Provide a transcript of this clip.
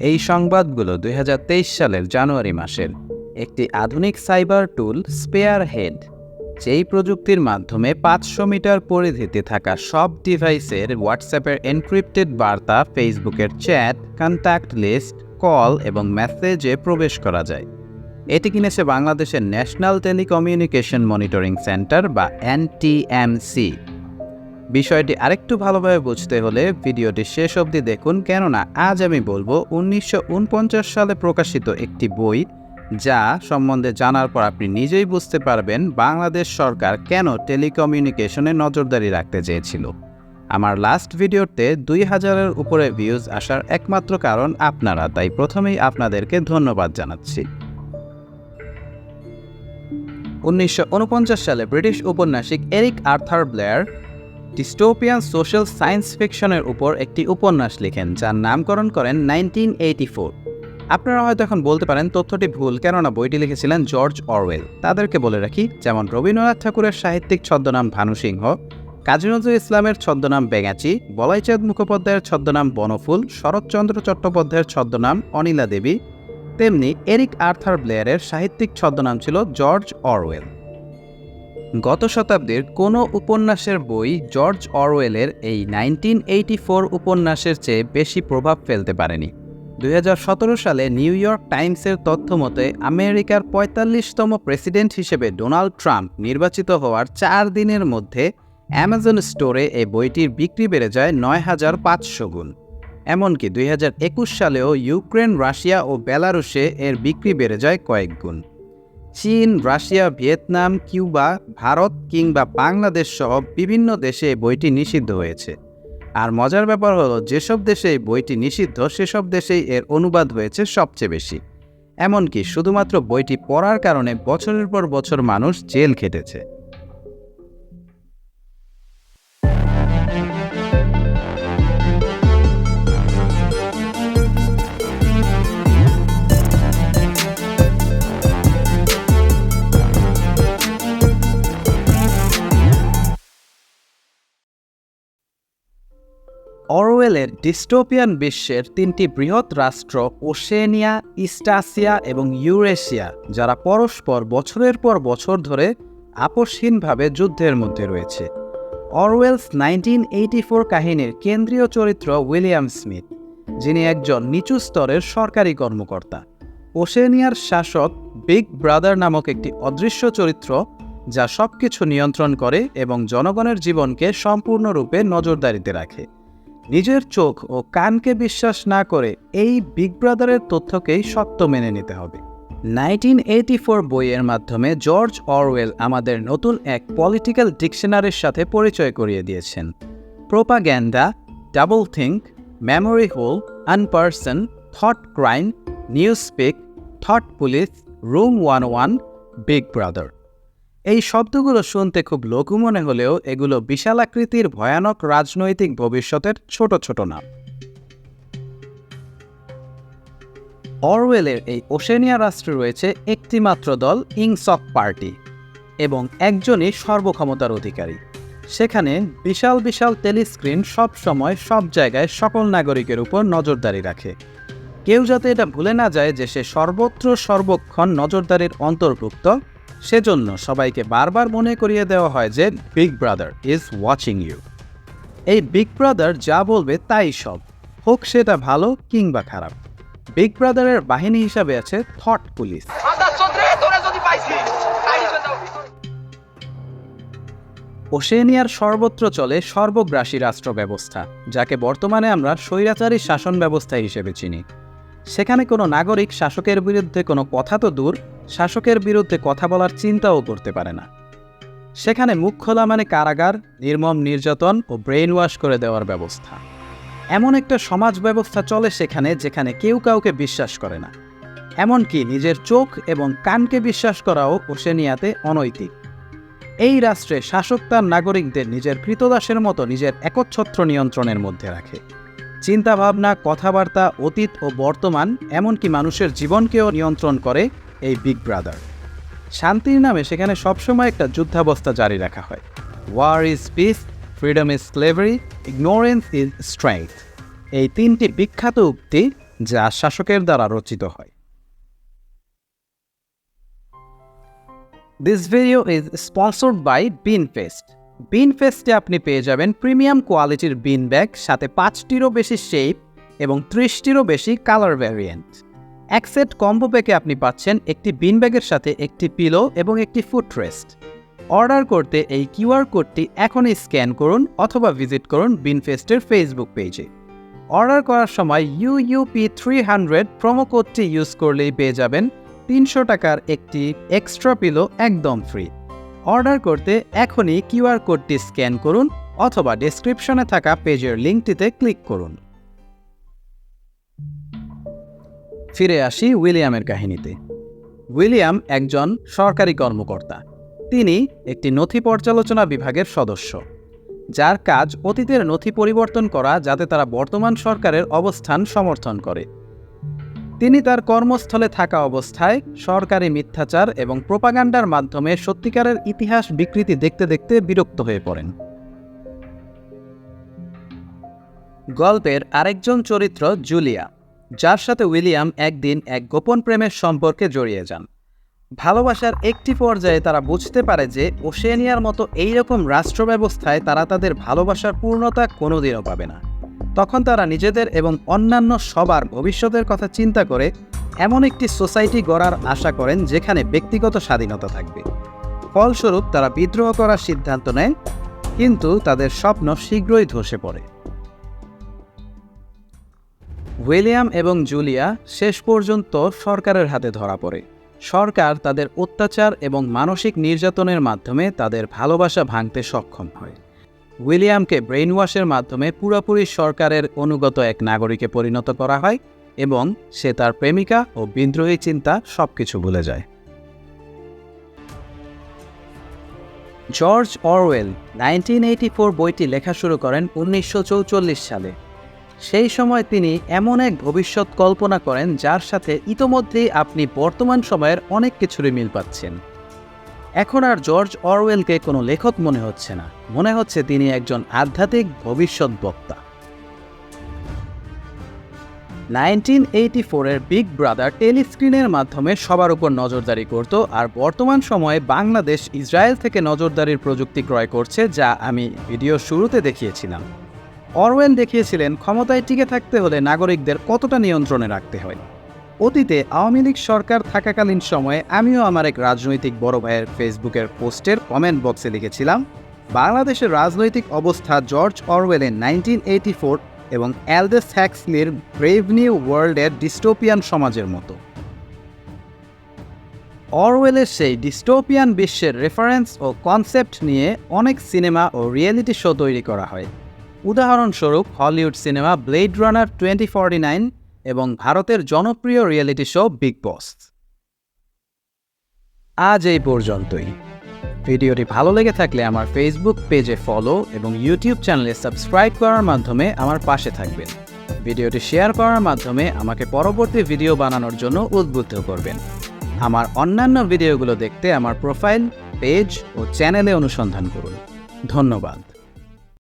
এই সংবাদগুলো দুই হাজার তেইশ সালের জানুয়ারি মাসের একটি আধুনিক সাইবার টুল স্পেয়ার হেড যেই প্রযুক্তির মাধ্যমে পাঁচশো মিটার পরিধিতে থাকা সব ডিভাইসের হোয়াটসঅ্যাপের এনক্রিপ্টেড বার্তা, ফেসবুকের চ্যাট, কন্ট্যাক্ট লিস্ট, কল এবং মেসেজে প্রবেশ করা যায়। এটি কিনেছে বাংলাদেশের ন্যাশনাল টেলিকমিউনিকেশন মনিটরিং সেন্টার বা এনটিএমসি বিষয়টি আরেকটু ভালোভাবে বুঝতে হলে ভিডিওটি শেষ অবধি দেখুন, কেননা আজ আমি বলব উনিশশো উনপঞ্চাশ সালে প্রকাশিত একটি বই যা সম্বন্ধে জানার পর আপনি নিজেই বুঝতে পারবেন বাংলাদেশ সরকার কেন টেলিকমিউনিকেশনে নজরদারি রাখতে চেয়েছিল। আমার লাস্ট ভিডিওতে দুই হাজারের উপরে ভিউজ আসার একমাত্র কারণ আপনারা, তাই প্রথমেই আপনাদেরকে ধন্যবাদ জানাচ্ছি। উনিশশো উনপঞ্চাশ সালে British উপন্যাসিক Eric Arthur Blair dystopian social science ফিকশনের উপর একটি উপন্যাস লিখেন, যার নামকরণ করেন নাইনটিন এইটি ফোর আপনারা হয়তো এখন বলতে পারেন, তথ্যটি ভুল, কেননা বইটি লিখেছিলেন জর্জ অরওয়েল তাদেরকে বলে রাখি, যেমন রবীন্দ্রনাথ ঠাকুরের সাহিত্যিক ছদ্মনাম ভানু সিংহ কাজী নজরুল ইসলামের ছদ্মনাম বেঙাচি, বলাইচাঁদ মুখোপাধ্যায়ের ছদ্মনাম বনফুল, শরৎচন্দ্র চট্টোপাধ্যায়ের ছদ্মনাম অনিলা দেবী, তেমনি এরিক আর্থার ব্লেয়ারের সাহিত্যিক ছদ্মনাম ছিল জর্জ অরওয়েল গত শতাব্দীর কোনো উপন্যাসের বই জর্জ অরওয়েলের এই নাইনটিন এইটি ফোর উপন্যাসের চেয়ে বেশি প্রভাব ফেলতে পারেনি। দুই হাজার সতেরো সালে নিউ ইয়র্ক টাইমসের তথ্য মতে, আমেরিকার পঁয়তাল্লিশতম প্রেসিডেন্ট হিসেবে ডোনাল্ড ট্রাম্প নির্বাচিত হওয়ার চার দিনের মধ্যে অ্যামাজন স্টোরে এই বইটির বিক্রি বেড়ে যায় নয় হাজার পাঁচশো গুণ। এমনকি দুই হাজার একুশ সালেও ইউক্রেন, রাশিয়া ও বেলারুশে এর বিক্রি বেড়ে যায় কয়েক গুণ। চীন, রাশিয়া, ভিয়েতনাম, কিউবা, ভারত কিংবা বাংলাদেশ সহ বিভিন্ন দেশে বইটি নিষিদ্ধ হয়েছে। আর মজার ব্যাপার হলো, যেসব দেশে বইটি নিষিদ্ধ, সেসব দেশেই এর অনুবাদ হয়েছে সবচেয়ে বেশি। এমনকি শুধুমাত্র বইটি পড়ার কারণে বছরের পর বছর মানুষ জেল খেটেছে। অরওয়েলের ডিস্টোপিয়ান বিশ্বের তিনটি বৃহৎ রাষ্ট্র ওশেনিয়া ইস্টাসিয়া এবং ইউরেশিয়া, যারা পরস্পর বছরের পর বছর ধরে আপোষহীনভাবে যুদ্ধের মধ্যে রয়েছে। অরওয়েলস নাইনটিন এইটি ফোর কাহিনীর কেন্দ্রীয় চরিত্র উইলিয়াম স্মিথ, যিনি একজন নিচু স্তরের সরকারি কর্মকর্তা। ওশেনিয়ার শাসক বিগ ব্রাদার নামক একটি অদৃশ্য চরিত্র, যা সবকিছু নিয়ন্ত্রণ করে এবং জনগণের জীবনকে সম্পূর্ণরূপে নজরদারিতে রাখে। নিজের চোখ ও কানকে বিশ্বাস না করে এই বিগ ব্রাদারের তথ্যকেই সত্য মেনে নিতে হবে। নাইনটিন এইটি ফোর বইয়ের মাধ্যমে জর্জ অরওয়েল আমাদের নতুন এক পলিটিক্যাল ডিকশনারির সাথে পরিচয় করিয়ে দিয়েছেন। Propaganda, doublethink, memory hole, unperson, thoughtcrime, newspeak, thought police, room one one, big brother. এই শব্দগুলো শুনতে খুব লঘু মনে হলেও এগুলো বিশাল আকৃতির ভয়ানক রাজনৈতিক ভবিষ্যতের ছোট ছোট নাম। অরওয়েলের এই ওশেনিয়া রাষ্ট্রে রয়েছে একটিমাত্র দল ইংসক পার্টি এবং একজনই সর্বক্ষমতার অধিকারী। সেখানে বিশাল বিশাল টেলিস্ক্রিন সব সময় সব জায়গায় সকল নাগরিকের উপর নজরদারি রাখে। কেউ যাতে এটা ভুলে না যায় যে সে সর্বত্র সর্বক্ষণ নজরদারির অন্তর্ভুক্ত সেজন্য সবাইকে বারবার মনে করিয়ে দেওয়া হয় যে big brother is watching you. এই বিগ ব্রাদার যা বলবে তাই সব, হোক সেটা ভালো কিংবা খারাপ। বিগ ব্রাদারের বাহিনী হিসাবে আছে থট পুলিশ। ওশেনিয়ার সর্বত্র চলে সর্বগ্রাসী রাষ্ট্র ব্যবস্থা যাকে বর্তমানে আমরা স্বৈরাচারী শাসন ব্যবস্থা হিসেবে চিনি। সেখানে কোনো নাগরিক শাসকের বিরুদ্ধে কোনো কথা তো দূর, শাসকের বিরুদ্ধে কথা বলার চিন্তাও করতে পারে না। সেখানে মুখ খোলা মানে কারাগার, নির্মম নির্যাতন ও ব্রেইন ওয়াশ করে দেওয়ার ব্যবস্থা। এমন একটা সমাজ ব্যবস্থা চলে সেখানে যেখানে কেউ কাউকে বিশ্বাস করে না। এমনকি নিজের চোখ এবং কানকে বিশ্বাস করাও ওশেনিয়াতে অনৈতিক। এই রাষ্ট্রে শাসক তার নাগরিকদের নিজের কৃতদাসের মতো নিজের একচ্ছত্র নিয়ন্ত্রণের মধ্যে রাখে। চিন্তাভাবনা, কথাবার্তা, অতীত ও বর্তমান, এমনকি মানুষের জীবনকেও নিয়ন্ত্রণ করে এই বিগ ব্রাদার। শান্তির নামে সেখানে সবসময় একটা যুদ্ধাবস্থা জারি রাখা হয়। War is peace freedom is slavery ignorance is strength এই তিনটি বিখ্যাত উক্তি যা শাসকের দ্বারা রচিত হয়। This video is sponsored by Bean Fest Bean ফেস্টে আপনি পেয়ে যাবেন প্রিমিয়াম কোয়ালিটির বিন ব্যাগ, সাথে পাঁচটিরও বেশি শেপ এবং ত্রিশটিরও বেশি কালার ভ্যারিয়েন্ট এক সেট কম্বো প্যাকে আপনি পাচ্ছেন একটি বিন ব্যাগের সাথে একটি পিলো এবং একটি ফুট রেস্ট অর্ডার করতে এই কিউআর কোডটি এখনই স্ক্যান করুন অথবা ভিজিট করুন বিনফেস্টের ফেসবুক পেজে অর্ডার করার সময় ইউইউপি থ্রি হান্ড্রেড প্রোমো কোডটি ইউজ করলেই পেয়ে যাবেন তিনশো টাকার একটি এক্সট্রা পিলো একদম ফ্রি অর্ডার করতে এখনই কিউআর কোডটি স্ক্যান করুন অথবা ডেসক্রিপশনে থাকা পেজের লিঙ্কটিতে ক্লিক করুন। ফিরে আসি উইলিয়ামের কাহিনীতে। উইলিয়াম একজন সরকারি কর্মকর্তা। তিনি একটি নথি পর্যালোচনা বিভাগের সদস্য, যার কাজ অতীতের নথি পরিবর্তন করা যাতে তারা বর্তমান সরকারের অবস্থান সমর্থন করে। তিনি তার কর্মস্থলে থাকা অবস্থায় সরকারি মিথ্যাচার এবং প্রোপাগান্ডার মাধ্যমে সত্যিকারের ইতিহাস বিকৃতি দেখতে দেখতে বিরক্ত হয়ে পড়েন। গল্পের আরেকজন চরিত্র জুলিয়া, যার সাথে উইলিয়াম একদিন এক গোপন প্রেমের সম্পর্কে জড়িয়ে যান। ভালোবাসার একটি পর্যায়ে তারা বুঝতে পারে যে ওশেনিয়ার মতো এইরকম রাষ্ট্র ব্যবস্থায় তারা তাদের ভালোবাসার পূর্ণতা কোনোদিনও পাবে না। তখন তারা নিজেদের এবং অন্যান্য সবার ভবিষ্যতের কথা চিন্তা করে এমন একটি সোসাইটি গড়ার আশা করেন যেখানে ব্যক্তিগত স্বাধীনতা থাকবে। ফলস্বরূপ তারা বিদ্রোহ করার সিদ্ধান্ত নেয় কিন্তু তাদের স্বপ্ন শীঘ্রই ধসে পড়ে। উইলিয়াম এবং জুলিয়া শেষ পর্যন্ত সরকারের হাতে ধরা পড়ে। সরকার তাদের অত্যাচার এবং মানসিক নির্যাতনের মাধ্যমে তাদের ভালোবাসা ভাঙতে সক্ষম হয়। উইলিয়ামকে ব্রেইন ওয়াশের মাধ্যমে পুরোপুরি সরকারের অনুগত এক নাগরিকে পরিণত করা হয় এবং সে তার প্রেমিকা ও বিদ্রোহী চিন্তা সবকিছু ভুলে যায়। George Orwell nineteen eighty four বইটি লেখা শুরু করেন উনিশশো সালে। সেই সময় তিনি এমন এক ভবিষ্যৎ কল্পনা করেন যার সাথে ইতোমধ্যেই আপনি বর্তমান সময়ের অনেক কিছুরই মিল পাচ্ছেন। এখন আর জর্জ অরওয়েলকে কোনো লেখক মনে হচ্ছে না। মনে হচ্ছে তিনি একজন আধ্যাত্মিক ভবিষ্যৎ বক্তা। নাইনটিন এইটি ফোরের বিগ ব্রাদার টেলিস্ক্রিনের মাধ্যমে সবার উপর নজরদারি করত, আর বর্তমান সময়ে বাংলাদেশ ইসরায়েল থেকে নজরদারির প্রযুক্তি ক্রয় করছে, যা আমি ভিডিও শুরুতে দেখিয়েছিলাম। অরওয়েল দেখিয়েছিলেন, ক্ষমতায় টিকে থাকতে হলে নাগরিকদের কতটা নিয়ন্ত্রণে রাখতে হয়। অতীতে আওয়ামী লীগ সরকার থাকাকালীন সময়ে আমিও আমার এক রাজনৈতিক বড় ভাইয়ের ফেসবুকের পোস্টের কমেন্ট বক্সে লিখেছিলাম, বাংলাদেশের রাজনৈতিক অবস্থা জর্জ অরওয়েলের নাইনটিন এইটি ফোর এবং অ্যালদেস হ্যাক্সলির ব্রেভ নিউ ওয়ার্ল্ডের ডিস্টোপিয়ান সমাজের মতো। অরওয়েলের সেই ডিস্টোপিয়ান বিশ্বের রেফারেন্স ও কনসেপ্ট নিয়ে অনেক সিনেমা ও রিয়েলিটি শো তৈরি করা হয়। উদাহরণস্বরূপ Hollywood cinema Blade Runner twenty forty nine এবং ভারতের জনপ্রিয় রিয়েলিটি শো বিগ বস আজ এই পর্যন্তই। ভিডিওটি ভালো লেগে থাকলে আমার ফেসবুক পেজে ফলো এবং ইউটিউব চ্যানেলে সাবস্ক্রাইব করার মাধ্যমে আমার পাশে থাকবেন। ভিডিওটি শেয়ার করার মাধ্যমে আমাকে পরবর্তী ভিডিও বানানোর জন্য উদ্বুদ্ধ করবেন। আমার অন্যান্য ভিডিওগুলো দেখতে আমার প্রোফাইল পেজ ও চ্যানেলে অনুসন্ধান করুন। ধন্যবাদ।